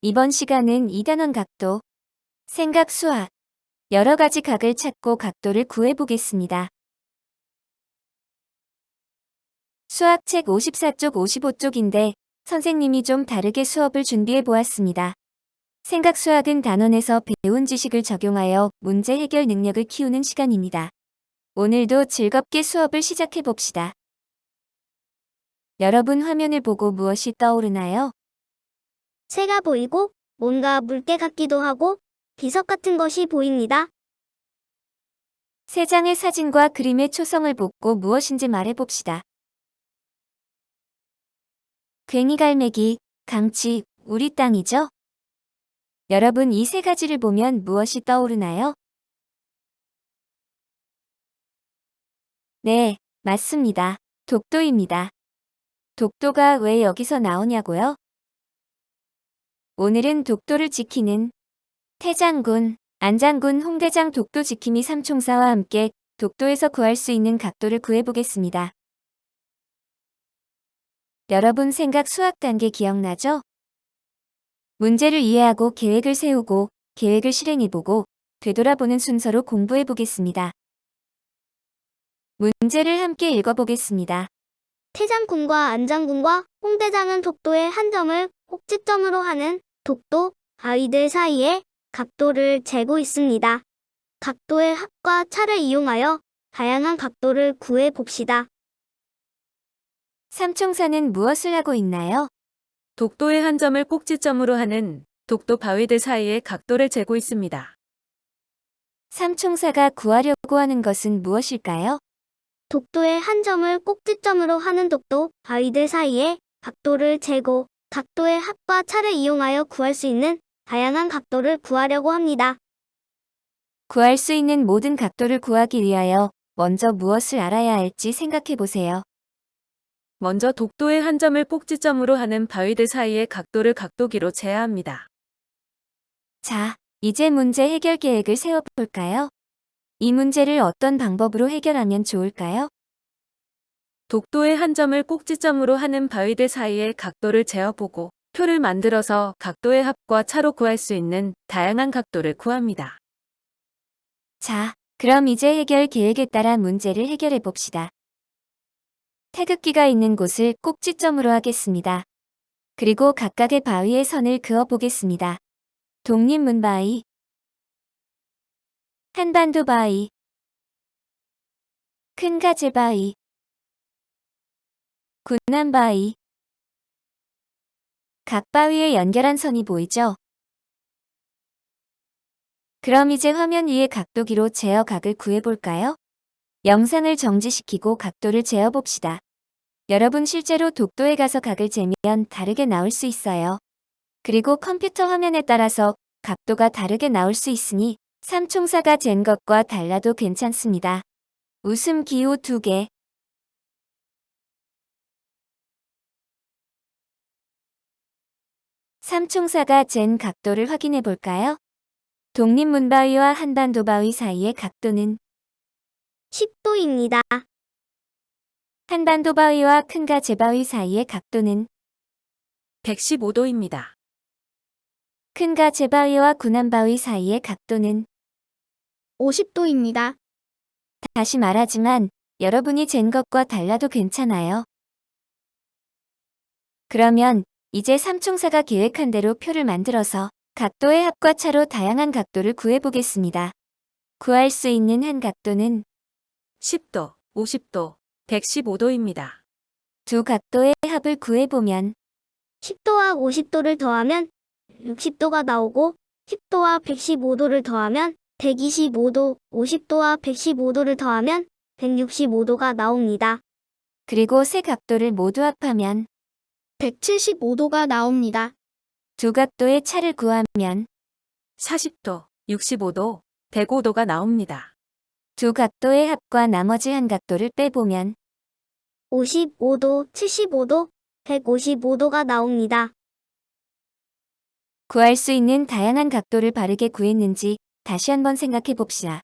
이번 시간은 2단원 각도, 생각 수학, 여러 가지 각을 찾고 각도를 구해 보겠습니다. 수학책 54쪽 55쪽인데 선생님이 좀 다르게 수업을 준비해 보았습니다. 생각 수학은 단원에서 배운 지식을 적용하여 문제 해결 능력을 키우는 시간입니다. 오늘도 즐겁게 수업을 시작해 봅시다. 여러분 화면을 보고 무엇이 떠오르나요? 새가 보이고 뭔가 물개 같기도 하고 비석 같은 것이 보입니다. 세 장의 사진과 그림의 초성을 보고 무엇인지 말해봅시다. 괭이갈매기, 강치, 우리 땅이죠? 여러분 이 세 가지를 보면 무엇이 떠오르나요? 네, 맞습니다. 독도입니다. 독도가 왜 여기서 나오냐고요? 오늘은 독도를 지키는 태장군, 안장군, 홍대장 독도 지킴이 삼총사와 함께 독도에서 구할 수 있는 각도를 구해보겠습니다. 여러분 생각 수학 단계 기억나죠? 문제를 이해하고 계획을 세우고 계획을 실행해보고 되돌아보는 순서로 공부해보겠습니다. 문제를 함께 읽어보겠습니다. 태장군과 안장군과 홍대장은 독도의 한 점을 꼭지점으로 하는 독도 바위들 사이에 각도를 재고 있습니다. 각도의 합과 차를 이용하여 다양한 각도를 구해 봅시다. 삼총사는 무엇을 하고 있나요? 독도의 한 점을 꼭지점으로 하는 독도 바위들 사이의 각도를 재고 있습니다. 삼총사가 구하려고 하는 것은 무엇일까요? 독도의 한 점을 꼭지점으로 하는 독도 바위들 사이에 각도를 재고 각도의 합과 차를 이용하여 구할 수 있는 다양한 각도를 구하려고 합니다. 구할 수 있는 모든 각도를 구하기 위하여 먼저 무엇을 알아야 할지 생각해 보세요. 먼저 독도의 한 점을 꼭지점으로 하는 바위들 사이의 각도를 각도기로 재야 합니다. 자, 이제 문제 해결 계획을 세워볼까요? 이 문제를 어떤 방법으로 해결하면 좋을까요? 독도의 한 점을 꼭지점으로 하는 바위들 사이의 각도를 재어보고 표를 만들어서 각도의 합과 차로 구할 수 있는 다양한 각도를 구합니다. 자, 그럼 이제 해결 계획에 따라 문제를 해결해 봅시다. 태극기가 있는 곳을 꼭지점으로 하겠습니다. 그리고 각각의 바위의 선을 그어 보겠습니다. 독립문 바위, 한반도 바위, 큰 가재 바위, 군남 바위. 각 바위에 연결한 선이 보이죠? 그럼 이제 화면 위에 각도기로 제어 각을 구해볼까요? 영상을 정지시키고 각도를 재어봅시다. 여러분 실제로 독도에 가서 각을 재면 다르게 나올 수 있어요. 그리고 컴퓨터 화면에 따라서 각도가 다르게 나올 수 있으니 삼총사가 잰 것과 달라도 괜찮습니다. 웃음 기호 2개. 삼총사가 잰 각도를 확인해 볼까요? 독립문바위와 한반도바위 사이의 각도는 10도입니다. 한반도바위와 큰가 제바위 사이의 각도는 115도입니다. 큰가 제바위와 군함바위 사이의 각도는 50도입니다. 다시 말하지만 여러분이 잰 것과 달라도 괜찮아요. 그러면 이제 삼총사가 계획한 대로 표를 만들어서 각도의 합과 차로 다양한 각도를 구해보겠습니다. 구할 수 있는 한 각도는 10도, 50도, 115도입니다. 두 각도의 합을 구해보면 10도와 50도를 더하면 60도가 나오고 10도와 115도를 더하면 125도, 50도와 115도를 더하면 165도가 나옵니다. 그리고 세 각도를 모두 합하면 175도가 나옵니다. 두 각도의 차를 구하면 40도, 65도, 105도가 나옵니다. 두 각도의 합과 나머지 한 각도를 빼보면 55도, 75도, 155도가 나옵니다. 구할 수 있는 다양한 각도를 바르게 구했는지 다시 한번 생각해 봅시다.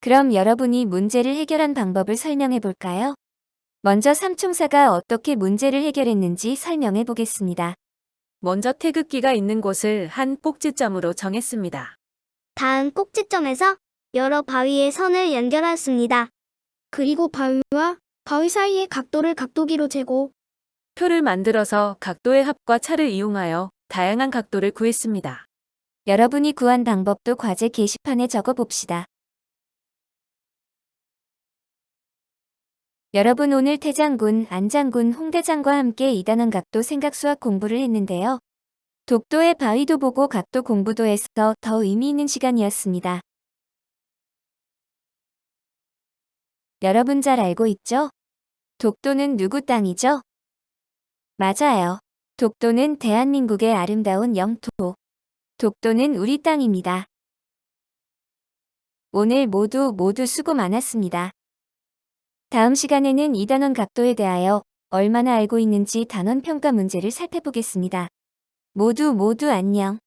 그럼 여러분이 문제를 해결한 방법을 설명해 볼까요? 먼저 삼총사가 어떻게 문제를 해결했는지 설명해 보겠습니다. 먼저 태극기가 있는 곳을 한 꼭지점으로 정했습니다. 다음 꼭지점에서 여러 바위의 선을 연결하였습니다. 그리고 바위와 바위 사이의 각도를 각도기로 재고 표를 만들어서 각도의 합과 차를 이용하여 다양한 각도를 구했습니다. 여러분이 구한 방법도 과제 게시판에 적어 봅시다. 여러분 오늘 태장군, 안장군, 홍대장과 함께 이단원 각도 생각 수학 공부를 했는데요. 독도의 바위도 보고 각도 공부도 해서 더 의미 있는 시간이었습니다. 여러분 잘 알고 있죠? 독도는 누구 땅이죠? 맞아요. 독도는 대한민국의 아름다운 영토. 독도는 우리 땅입니다. 오늘 모두 모두 수고 많았습니다. 다음 시간에는 이 단원 각도에 대하여 얼마나 알고 있는지 단원 평가 문제를 살펴보겠습니다. 모두 모두 안녕.